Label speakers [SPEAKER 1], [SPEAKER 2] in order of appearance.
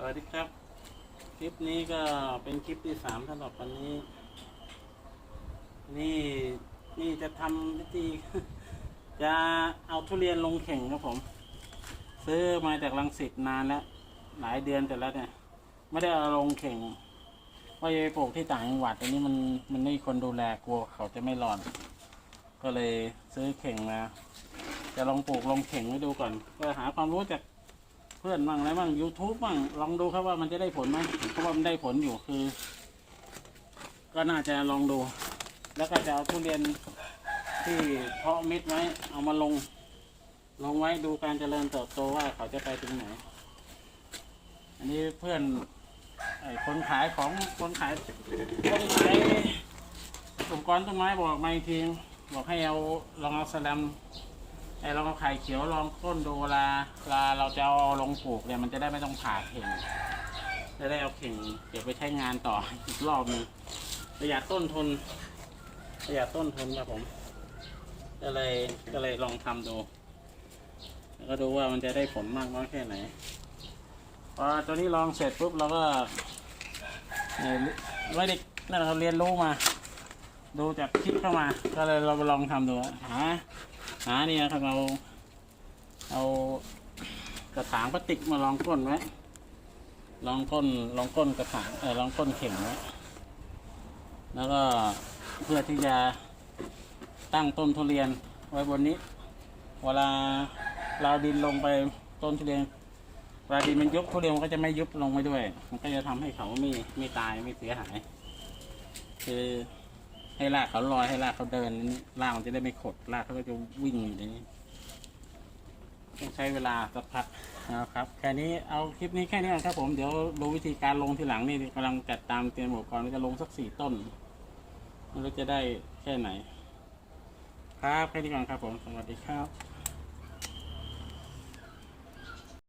[SPEAKER 1] สวัสดีครับ คลิปนี้ก็เป็นคลิปที่สามสำหรับวันนี้ นี่นี่จะทำพิธี จะเอาทุเรียนลงเข่งครับผม ซื้อมาจากลังสิตนานแล้ว หลายเดือนแต่แล้วเนี่ยไม่ได้เอาลงเข่งว่าจะไปปลูกที่ต่างจังหวัดอันนี้มันมันไม่มีคนดูแลกลัวเขาจะไม่รอน ก็เลยซื้อเข่งมา จะลองปลูกลงเข่งไว้ดูก่อนก็หาความรู้จาก เพื่อนบ้างอะไรบ้าง YouTube บ้างลองดูครับว่ามันจะได้ผลไหมเพราะว่ามันได้ผลอยู่คือ ก็น่าจะลองดู แล้วก็จะเอาทุเรียนที่เพาะเม็ดไว้เอามาลง ลงไว้ดูการเจริญเติบโตว่าเขาจะไปถึงไหน อันนี้เพื่อนไอ้คนขายของคนขายคนขายอุปกรณ์ต้นไม้บอกมาอีกทีบอกให้เอาลองเอาสแลม ไอ้ลองเอาไข่เขียวลองต้นดูเวลาเวลาเราจะเอาลงปลูกเนี่ยมันจะได้ไม่ต้องผ่าเข่งจะได้เอาเข่งเก็บไปใช้งานต่ออีกรอบหนึงประหยัดต้นทุนประหยัดต้นทุนครับผมก็เลยก็เลยลองทำดู แล้วก็ดูว่ามันจะได้ผลมากน้อยแค่ไหนพอตัวนี้ลองเสร็จปุ๊บเราก็เอ่อไม่ได้นั่นเราเรียนรู้มา ดูจากคลิปเข้ามา ก็เลยเราลองทำดูหา หาเนี่ยครับเราเอากระถางพลาสติกมาลองก้นไว้ลองก้นลองก้นกระถางเออลองก้นเข่งไว้แล้วก็เพื่อที่จะตั้งต้นทุเรียนไว้บนนี้ เวลาเราดินลงไปต้นทุเรียนเวลาดินมันยุบทุเรียนมันก็จะไม่ยุบลงไปด้วย มันก็จะทำให้เขาไม่ไม่ตายไม่เสียหาย คือ ให้ลากเขาลอยให้ลากเขาเดินนี่ลากมันจะได้ไม่ขดลากเขาก็จะวิ่งอยู่ในนี้ต้องใช้เวลาสักพักนะครับแค่นี้เอาคลิปนี้แค่นี้ครับผมเดี๋ยวดูวิธีการลงทีหลังนี่กำลังจัดตามเตรียมอุปกรณ์ว่าจะลงสักสี่ต้นไม่รู้จะได้แค่ไหน ครับแค่นี้ก่อนครับผมสวัสดีครับ